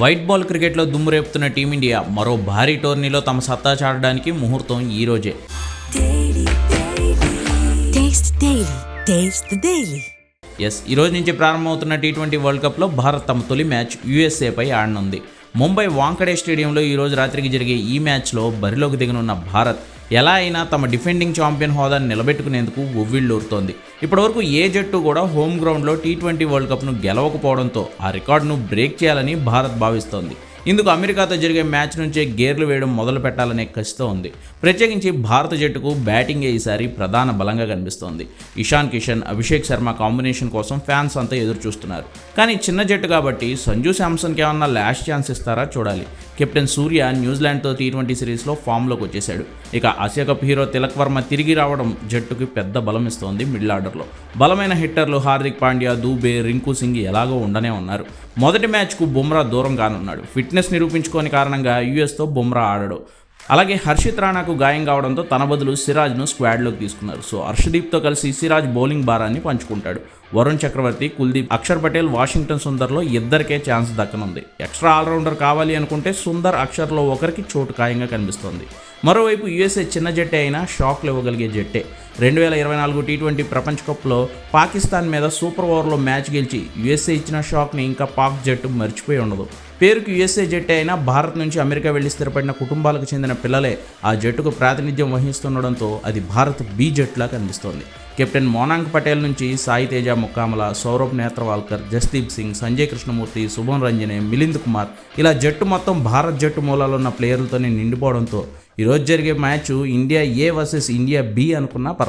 White ball క్రికెట్లో దుమ్ము రేపుతున్న team India మరో భారీ టోర్నీలో తమ సత్తా చాటడానికి ముహూర్తం ఈ రోజే Taste Daily. Taste the Daily. Yes ఈ రోజు నుంచి ప్రారంభమవుతున్న టీ ట్వంటీ వరల్డ్ కప్లో భారత్ తమ తొలి మ్యాచ్ యూఎస్ఏపై ఆడనుంది ముంబై వాంకడే స్టేడియంలో ఈ రోజు రాత్రికి జరిగే ఈ మ్యాచ్లో బరిలోకి దిగనున్న భారత్ ఎలా అయినా తమ డిఫెండింగ్ ఛాంపియన్ హోదాను నిలబెట్టుకునేందుకు ఉవ్విళ్ళూరుతోంది. ఇప్పటివరకు ఏ జట్టు కూడా హోమ్ గ్రౌండ్లో టీ ట్వంటీ వరల్డ్ కప్ను గెలవకపోవడంతో ఆ రికార్డును బ్రేక్ చేయాలని భారత్ భావిస్తోంది. ఇందుకు అమెరికాతో జరిగే మ్యాచ్ నుంచే గేర్లు వేయడం మొదలు పెట్టాలనే కసితో ఉంది. ప్రత్యేకించి భారత జట్టుకు బ్యాటింగ్ ఈసారి ప్రధాన బలంగా కనిపిస్తోంది. ఇషాన్ కిషన్ అభిషేక్ శర్మ కాంబినేషన్ కోసం ఫ్యాన్స్ అంతా ఎదురు చూస్తున్నారు కానీ చిన్న జట్టు కాబట్టి సంజు శాంసన్కి ఏమన్నా లాస్ట్ ఛాన్స్ ఇస్తారా చూడాలి. కెప్టెన్ సూర్య న్యూజిలాండ్తో టీ ట్వంటీ సిరీస్లో ఫామ్లోకి వచ్చేశాడు. ఇక Asia cup hero Tilak Varma తిరిగి రావడం జట్టుకి పెద్ద బలం ఇస్తోంది మిడిల్ ఆర్డర్లో. బలమైన హిట్టర్లు హార్దిక్ పాండ్యా దూబే రింకు సింగ్ ఎలాగో ఉండనే ఉన్నారు. మొదటి మ్యాచ్కు బుమ్రా దూరం కానున్నాడు. ఫిట్నెస్ నిరూపించుకోని కారణంగా యూఎస్తో బుమ్రా ఆడడు. అలాగే హర్షిత్ రాణాకు గాయం కావడంతో తన బదులు సిరాజ్ను స్క్వాడ్లోకి తీసుకున్నారు. సో హర్షదీప్తో కలిసి సిరాజ్ బౌలింగ్ భారాన్ని పంచుకుంటాడు. వరుణ్ చక్రవర్తి కుల్దీప్ అక్షర్ పటేల్ వాషింగ్టన్ సుందర్లో ఇద్దరికే ఛాన్స్ దక్కనుంది. ఎక్స్ట్రా ఆల్రౌండర్ కావాలి అనుకుంటే సుందర్ అక్షర్లో ఒకరికి చోటు ఖాయంగా కనిపిస్తోంది. మరోవైపు యూఎస్ఏ చిన్న జట్టే అయినా షాక్లు ఇవ్వగలిగే జట్టే. రెండు వేల ఇరవై నాలుగు టీ ట్వంటీ ప్రపంచ కప్లో పాకిస్తాన్ మీద సూపర్ ఓవర్లో మ్యాచ్ గెలిచి యూఎస్ఏ ఇచ్చిన షాక్ని ఇంకా పాక్ జట్టు మర్చిపోయి ఉండదు. పేరుకి యూఎస్ఏ జట్టే అయినా భారత్ నుంచి అమెరికా వెళ్ళి స్థిరపడిన కుటుంబాలకు చెందిన పిల్లలే ఆ జట్టుకు ప్రాతినిధ్యం వహిస్తుండడంతో అది భారత్ బి జట్టులా కనిపిస్తోంది. కెప్టెన్ మోనాంక్ పటేల్ నుంచి సాయి తేజ ముక్కామల సౌరభ్ నేత్రవాల్కర్ జస్దీప్ సింగ్ సంజయ్ కృష్ణమూర్తి శుభం రంజనే మిలింద్ కుమార్ ఇలా జట్టు మొత్తం భారత్ జట్టు మూలాలు ఉన్న ప్లేయర్లతోనే నిండిపోవడంతో ఈరోజు జరిగే match India A versus India B అనుకున్నా